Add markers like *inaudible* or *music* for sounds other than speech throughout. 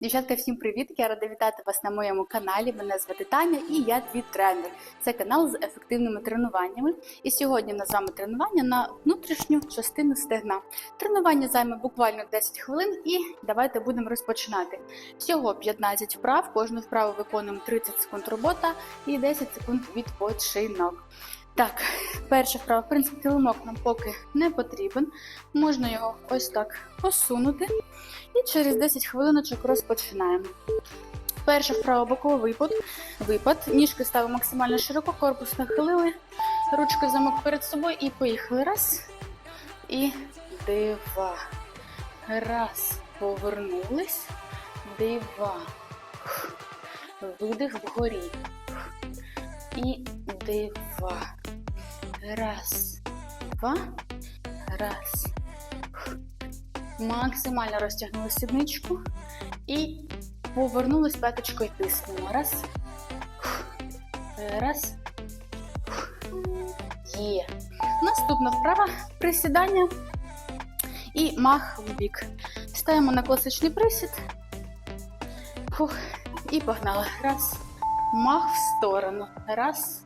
Дівчатка, всім привіт! Я рада вітати вас на моєму каналі. Мене звати Таня і я твій тренер. Це канал з ефективними тренуваннями. І сьогодні у нас з вами тренування на внутрішню частину стегна. Тренування займе буквально 10 хвилин, і давайте будемо розпочинати. Всього 15 вправ, кожну вправу виконуємо 30 секунд робота і 10 секунд відпочинок. Так, перша вправа, в принципі, килимок нам поки не потрібен. Можна його ось так посунути. І через 10 хвилиночок розпочинаємо. Перша вправа боковий випад. випад. Ніжки ставимо максимально широко, корпус нахилили, ручки замок перед собою і поїхали. Раз. І два. Раз. Повернулись. Два. Видих вгорі. І два. Раз. Два. Раз. Максимально розтягнули сідничку і повернулись п'яточкою тиснемо. Раз. Раз. Є. Наступна вправа присідання і мах в бік. Ставимо на класичний присід. Фух. І погнали. Раз. Мах в сторону. Раз.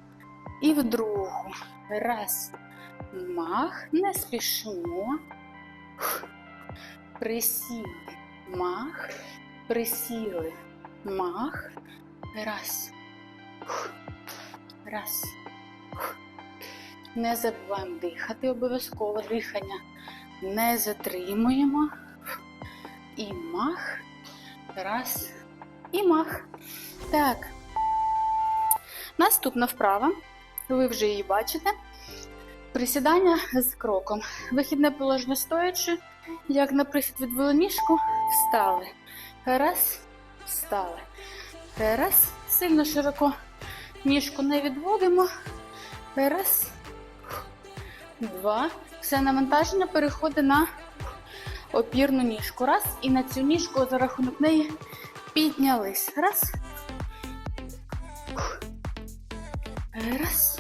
І в другу. Раз. Мах. Не спішимо. Фух. Присіли. Мах. Присіли. Мах. Раз. Раз. Не забуваємо дихати обов'язково дихання. Не затримуємо. І мах. Раз. І мах. Так. Наступна вправа. Ви вже її бачите. Присідання з кроком. Вихідне положення стоячи. Як на присід ніжку, встали. Раз, встали. Раз. Сильно широко ніжку не відводимо. Раз. Два. Все навантаження переходить на опірну ніжку. Раз. І на цю ніжку за рахунок неї піднялись. Раз. Раз.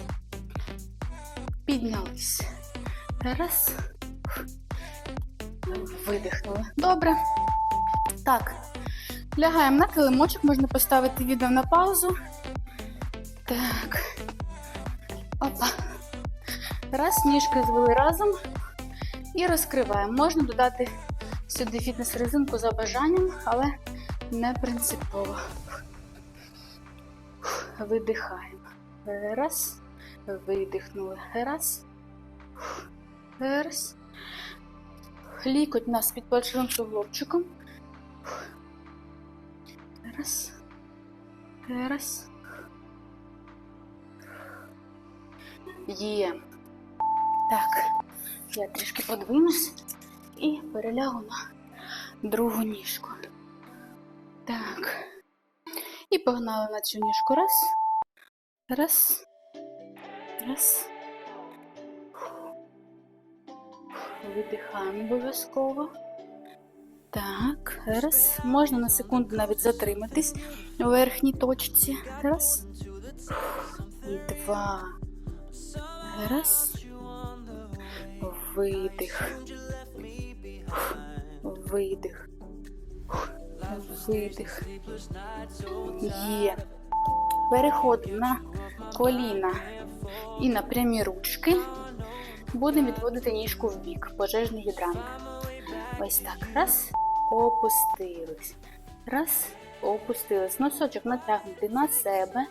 Піднялись. Раз. Видихнули. Добре. Так. Лягаємо на килимочок, можна поставити відео на паузу. Так. Опа. Раз, ніжки звели разом і розкриваємо. Можна додати сюди фітнес-резинку за бажанням, але не принципово. Видихаємо. Раз. Видихнули. Раз. Раз. Лікоть нас під плечовим суглобчиком. Раз. Раз. Є. Так. Я трішки подвинусь і перелягу на другу ніжку. Так. І погнали на цю ніжку. Раз. Раз. Раз. Видихаємо обов'язково. Так, раз. Можна на секунду навіть затриматись у верхній точці. Раз. Два. Раз. Видих. Видих. Видих. Є. Переходимо на коліна і на прямі ручки. Будемо відводити ніжку в бік, пожежний гідрант. Ось так. Раз, опустились. Раз, опустились. Носочок натягнути на себе.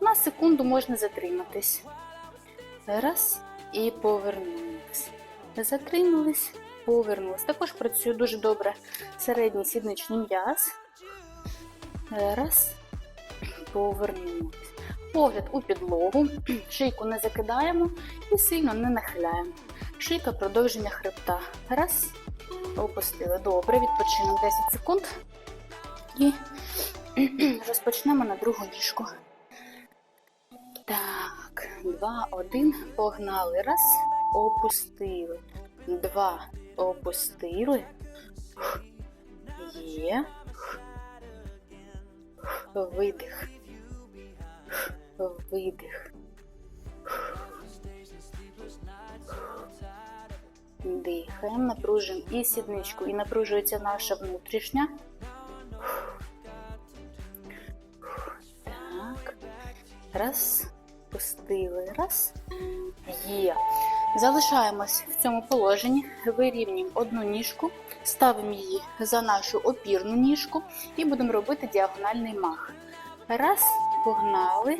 На секунду можна затриматись. Раз і повернулись. Затримались, повернулись. Також працює дуже добре середній сідничний м'яз. Раз, повернулись. Погляд у підлогу, *clears throat* шийку не закидаємо і сильно не нахиляємо. Шийка продовження хребта. Раз. Опустили. Добре, відпочинемо 10 секунд. І *clears throat* розпочнемо на другу ніжку. Так, два, один. Погнали. Раз. Опустили. Два. Опустили. Є. Видих видих. Дихаємо, напружуємо і сідничку, і напружується наша внутрішня. Так. Раз. Пустили. Раз. Є. Залишаємось в цьому положенні, вирівнюємо одну ніжку, ставимо її за нашу опірну ніжку і будемо робити діагональний мах. Раз, погнали.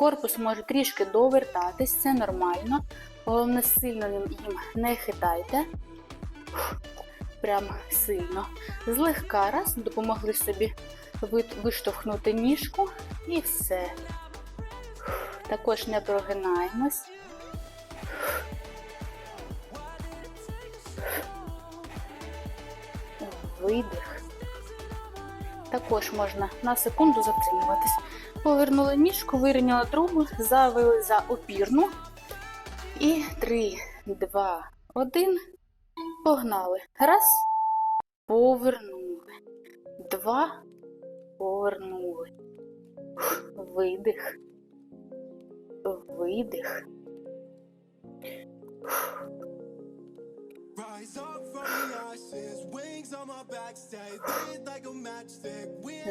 Корпус може трішки довертатись, це нормально. Головне, сильно їм не хитайте. Прям сильно. Злегка раз, допомогли собі виштовхнути ніжку і все. Також не прогинаємось. Видих. Також можна на секунду затримуватись. Повернули ніжку, вирівняли другу, завели за опірну. І три, два, один. Погнали. Раз. Повернули. Два. Повернули. Видих. Видих.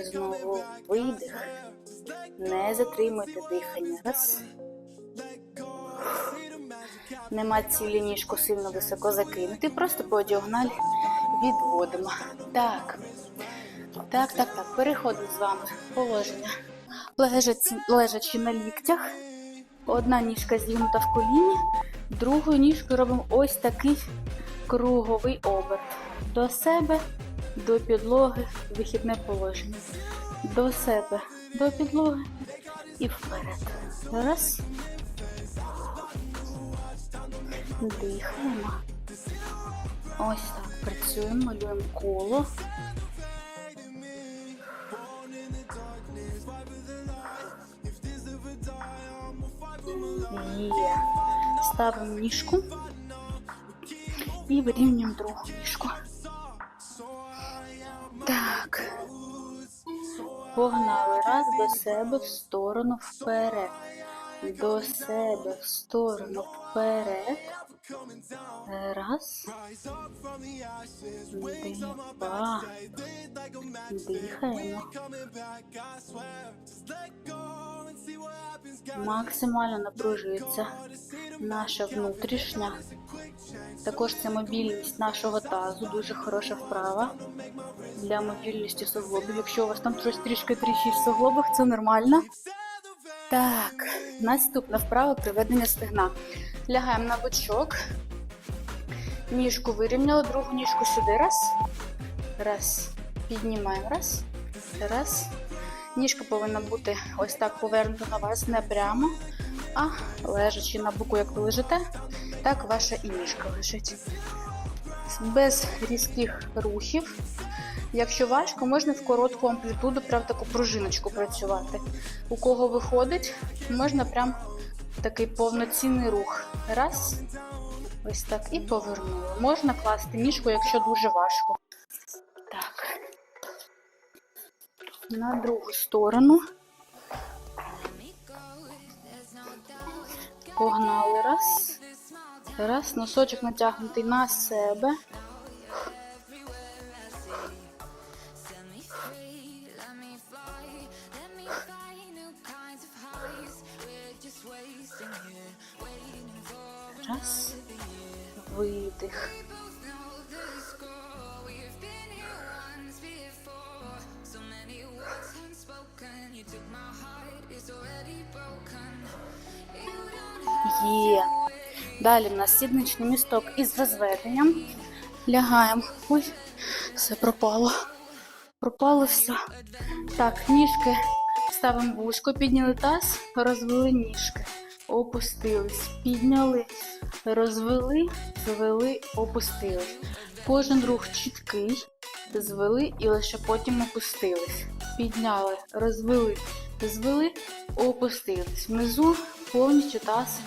Знову. I видих. Не затримуйте дихання. Раз. Нема цілі ніжку сильно високо закинути. Просто по діагоналі відводимо. Так. Так, так, так. Переходимо з вами в положення. Лежачи, лежачи на ліктях. Одна ніжка зігнута в коліні, другою ніжкою робимо ось такий круговий оберт. До себе, до підлоги, вихідне положення. До себе, до підлоги і вперед. Раз. Дихаємо. Ось так. Працюємо, малюємо коло. Є. Ставимо ніжку і вирівнюємо другу ніжку. Так. Погнали. Раз до себе в сторону вперед. До себе в сторону вперед. Раз. Два. Дихаємо. Максимально напружується наша внутрішня. Також це мобільність нашого тазу, дуже хороша вправа для мобільності суглобів. Якщо у вас там щось трішки тріші в суглобах, це нормально. Так, наступна вправа приведення стегна. Лягаємо на бочок. Ніжку вирівняли, другу ніжку сюди. Раз. Раз. Піднімаємо. Раз. Раз. Ніжка повинна бути ось так повернута на вас, не прямо, а лежачи на боку, як ви лежите, так ваша і ніжка лежить. Без різких рухів. Якщо важко, можна в коротку амплітуду, прям таку пружиночку працювати. У кого виходить, можна прям такий повноцінний рух. Раз. Ось так. І повернули. Можна класти ніжку, якщо дуже важко. Так. На другу сторону. Погнали. Раз. Раз. Носочок натягнутий на себе. Видих. Є. Далі в нас сідничний місток із розведенням. Лягаємо. Ой, все пропало. Пропало все. Так, ніжки ставимо вушко, підняли таз, розвели ніжки. Опустились, підняли, розвели, звели, опустились. Кожен рух чіткий, звели і лише потім опустились. Підняли, розвели, звели, опустились. Внизу повністю таз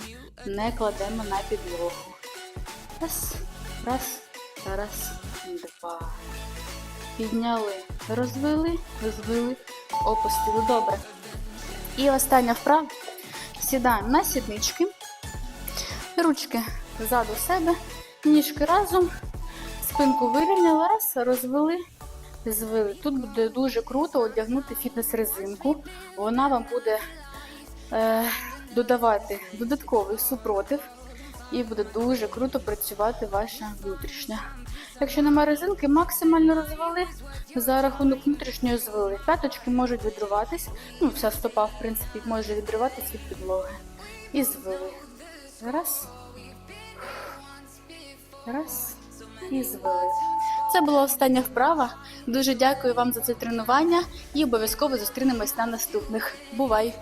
не кладемо на підлогу. Раз, раз, раз, два. Підняли, розвели, розвели, опустили. Добре. І остання вправа. Сідаємо на сіднички, ручки ззаду себе, ніжки разом, спинку вирівняли, раз, розвели, звили. Тут буде дуже круто одягнути фітнес-резинку. Вона вам буде е, додавати додатковий супротив і буде дуже круто працювати ваша внутрішня. Якщо немає резинки, максимально розвели за рахунок внутрішньої звили. П'яточки можуть відриватись, ну вся стопа, в принципі, може відриватись від підлоги. І звили. Раз. Раз. І звили. Це була остання вправа. Дуже дякую вам за це тренування і обов'язково зустрінемось на наступних. Бувай!